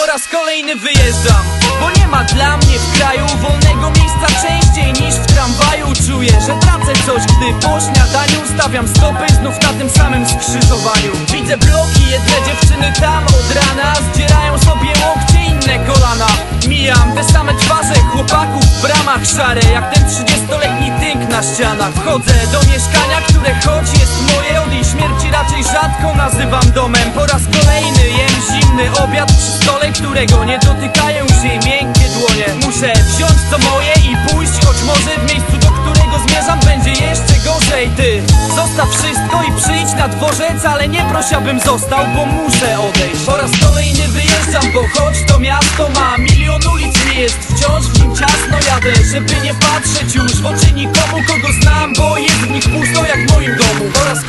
Po raz kolejny wyjeżdżam Bo nie ma dla mnie w kraju Wolnego miejsca częściej niż w tramwaju. Czuję, że tracę coś, gdy po śniadaniu Stawiam stopy znów na tym samym skrzyżowaniu. Widzę bloki, jedne dziewczyny tam od rana Zdzierają sobie łokcie, inne kolana. Mijam te same twarze chłopaków w bramach szare Jak ten 30-letni tynk na ścianach. Wchodzę do mieszkania, które choć jest moje Od jej śmierci raczej rzadko nazywam domem. Po raz kolejny jem zimny obiad przy stole Którego nie dotykają się miękkie dłonie. Muszę wziąć co moje i pójść Choć może w miejscu, do którego zmierzam Będzie jeszcze gorzej. Ty zostaw wszystko i przyjdź na dworzec Ale nie proś abym został, bo muszę odejść. Po raz kolejny wyjeżdżam, bo choć to miasto ma Milion ulic, nie jest wciąż w nim ciasno. Jadę, żeby nie patrzeć już w oczy nikomu Kogo znam, bo jest w nich pusto jak w moim domu. Po raz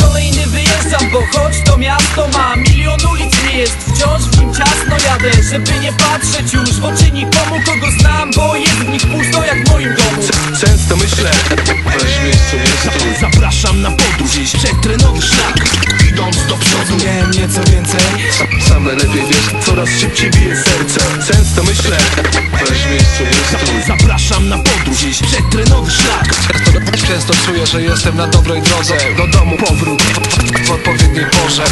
żeby nie patrzeć już w oczy nikomu Kogo znam, bo jest w nich pusto jak w moim domu. Często myślę, weź miejscu jest Zapraszam na podróż, iść przedtrenowy szlak. Idąc do przodu Miałem nieco więcej. Sam najlepiej wiesz, coraz szybciej bije serce. Często myślę, weź miejscu jest Zapraszam na podróż, iść przedtrenowy szlak. Często, często czuję, że jestem na dobrej drodze. Do domu powrót w odpowiedniej porze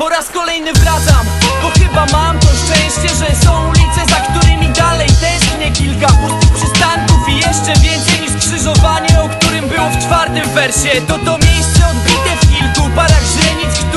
Po raz kolejny wracam, bo chyba mam to szczęście Że są ulice, za którymi dalej tęsknię. Kilka pustych przystanków i jeszcze więcej niż skrzyżowanie O którym było w czwartym wersie. To to miejsce odbite w kilku parach źrenic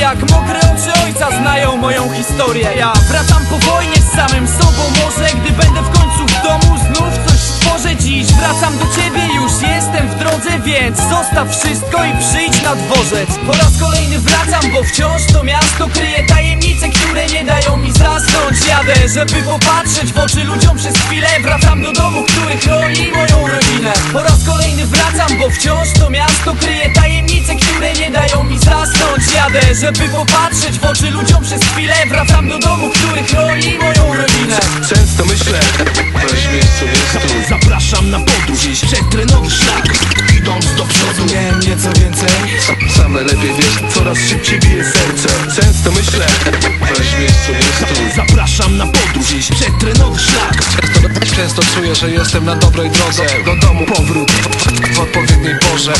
jak mokre oczy ojca znają moją historię. Ja wracam po wojnie z samym sobą. Może gdy będę w końcu w domu Znów coś stworzę. Dziś Wracam do ciebie, już jestem w drodze Więc zostaw wszystko i przyjdź na dworzec. Po raz kolejny wracam, bo wciąż to miasto Kryje tajemnice, które nie dają mi zasnąć. Jadę, żeby popatrzeć w oczy ludziom przez chwilę. Wracam do domu, który chroni moją rodzinę. Po raz kolejny wracam, bo wciąż to miasto Kryje tajemnice, Jadę, żeby popatrzeć w oczy ludziom przez chwilę. Wracam do domu, który chroni moją rodzinę. Często myślę, weź miejscu jest tu. Zapraszam na podróż, iść przedtrenowy szlak. Idąc do przodu Miałem nieco więcej. Sam, sam najlepiej wiesz, coraz szybciej bije serce. Często myślę, weź miejscu jest tu. Zapraszam na podróż, iść przedtrenowy szlak. Często, czuję, że jestem na dobrej drodze. Do domu powrót w, w odpowiedniej porze